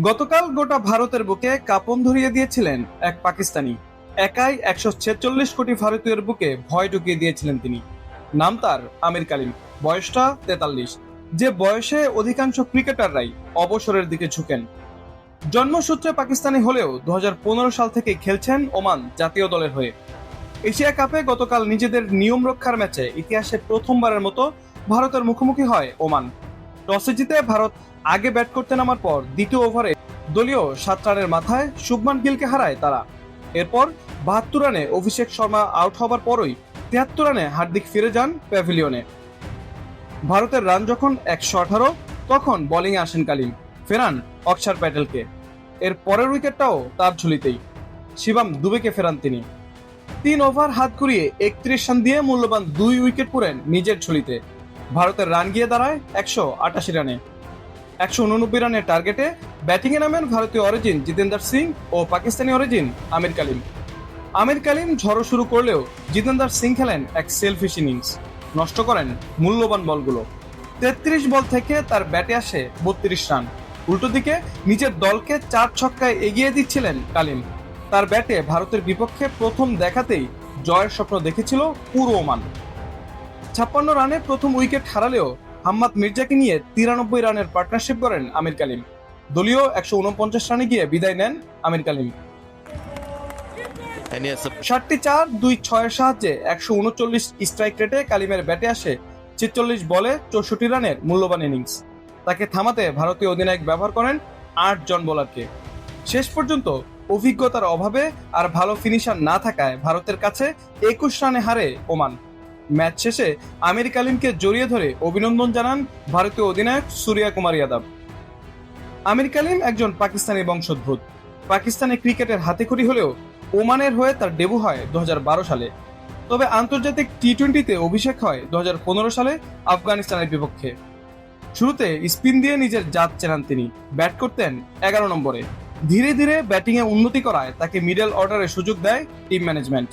গতকাল গোটা ভারতের বুকে কাপন ধরিয়ে দিয়েছিলেন এক পাকিস্তানি। একাই একশো ছেচল্লিশ কোটি ভারতীয়ের বুকে ভয় ঢুকিয়ে দিয়েছিলেন তিনি। নাম তার আমির কালিম, বয়সটা তেতাল্লিশ। যে বয়সে অধিকাংশ ক্রিকেটাররাই অবসরের দিকে ঝুঁকেন। জন্মসূত্রে পাকিস্তানি হলেও দু হাজার পনেরো সাল থেকে খেলছেন ওমান জাতীয় দলের হয়ে। এশিয়া কাপে গতকাল নিজেদের নিয়ম রক্ষার ম্যাচে ইতিহাসে প্রথমবারের মতো ভারতের মুখোমুখি হয় ওমান। টসে জিতে ভারত আগে ব্যাট করতে নামার পর দ্বিতীয় ওভারে দলীয় সাত রানের মাথায় শুভমান গিলকে হারায় তারা। এরপর বাহাত্তর রানে অভিষেক শর্মা আউট হবার পরই তিয়াত্তর রানে হার্দিক ফিরে যান প্যাভিলিয়নে। ভারতের রান যখন একশো আঠারো, তখন বোলিংয়ে আসেন কালিম। ফেরান অক্ষার প্যাটেলকে। এর পরের উইকেটটাও তার ঝুলিতেই। শিবাম দুবেকে ফেরান তিনি। তিন ওভার হাত ঘুরিয়ে একত্রিশ রান দিয়ে মূল্যবান দুই উইকেট পুরেন নিজের ঝুলিতে। ভারতের রান গিয়ে দাঁড়ায় একশো আটাশি রানে। একশো উননব্বই রানের টার্গেটে ব্যাটিংয়ে নামেন ভারতীয় অরিজিন জিতেন্দার সিং ও পাকিস্তানি অরিজিন আমির কালিম। আমির কালিম ঝড়ো শুরু করলেও জিতেন্দার সিং খেলেন এক সেলফিশ ইনিংস নষ্ট করেন মূল্যবান বলগুলো। তেত্রিশ বল থেকে তার ব্যাটে আসে বত্রিশ রান। উল্টো দিকে নিজের দলকে চার ছক্কায় এগিয়ে দিচ্ছিলেন কালিম। তার ব্যাটে ভারতের বিপক্ষে প্রথম দেখাতেই জয়ের স্বপ্ন দেখেছিল পুরো ওমান ছাপ্পান্ন রানে প্রথম উইকেট হারালেও হাম্মাদ মির্জাকে নিয়ে তিরানব্বই রানের পার্টনারশিপ করেন আমির কালিম। দলীয় একশো উনপঞ্চাশ রানে গিয়ে বিদায় নেন আমির কালিম। ষাটটি চার দুই ছয়ের সাহায্যে একশো উনচল্লিশ স্ট্রাইক রেটে কালিমের ব্যাটে আসে ছেচল্লিশ বলে চৌষট্টি রানের মূল্যবান ইনিংস। তাকে থামাতে ভারতীয় অধিনায়ক ব্যবহার করেন আট জন বোলারকে। শেষ পর্যন্ত অভিজ্ঞতার অভাবে আর ভালো ফিনিশার না থাকায় ভারতের কাছে একুশ রানে হারে ওমান। ম্যাচ শেষে আমির কালিমকে জড়িয়ে ধরে অভিনন্দন জানান ভারতীয় অধিনায়ক সূর্যা কুমার যাদব। আমির কালিম একজন পাকিস্তানি বংশোদ্ভূত। পাকিস্তানি ক্রিকেটের হাতেখড়ি হলেও ওমানের হয়ে তার ডেবু হয় দু সালে। তবে আন্তর্জাতিক টি টোয়েন্টিতে অভিষেক হয় দু সালে আফগানিস্তানের বিপক্ষে। শুরুতে স্পিন দিয়ে নিজের জাত চেনান তিনি। ব্যাট করতেন এগারো নম্বরে। ধীরে ধীরে ব্যাটিংয়ে উন্নতি করায় তাকে মিডল অর্ডারে সুযোগ দেয় টিম ম্যানেজমেন্ট।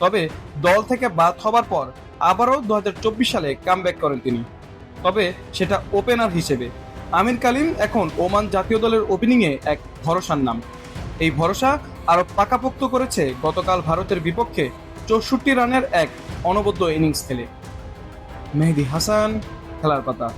তবে দল থেকে বাদ হবার পর আবারও দু হাজার চব্বিশ সালে কাম করেন তিনি। তবে সেটা ওপেনার হিসেবে। আমির কালিম এখন ওমান জাতীয় দলের ওপেনিংয়ে এক ভরসার নাম। এই ভরসা আরও পাকাপোক্ত করেছে গতকাল ভারতের বিপক্ষে চৌষট্টি রানের এক অনবদ্য ইনিংস খেলে। মেহেদি হাসান, খেলার পাতা।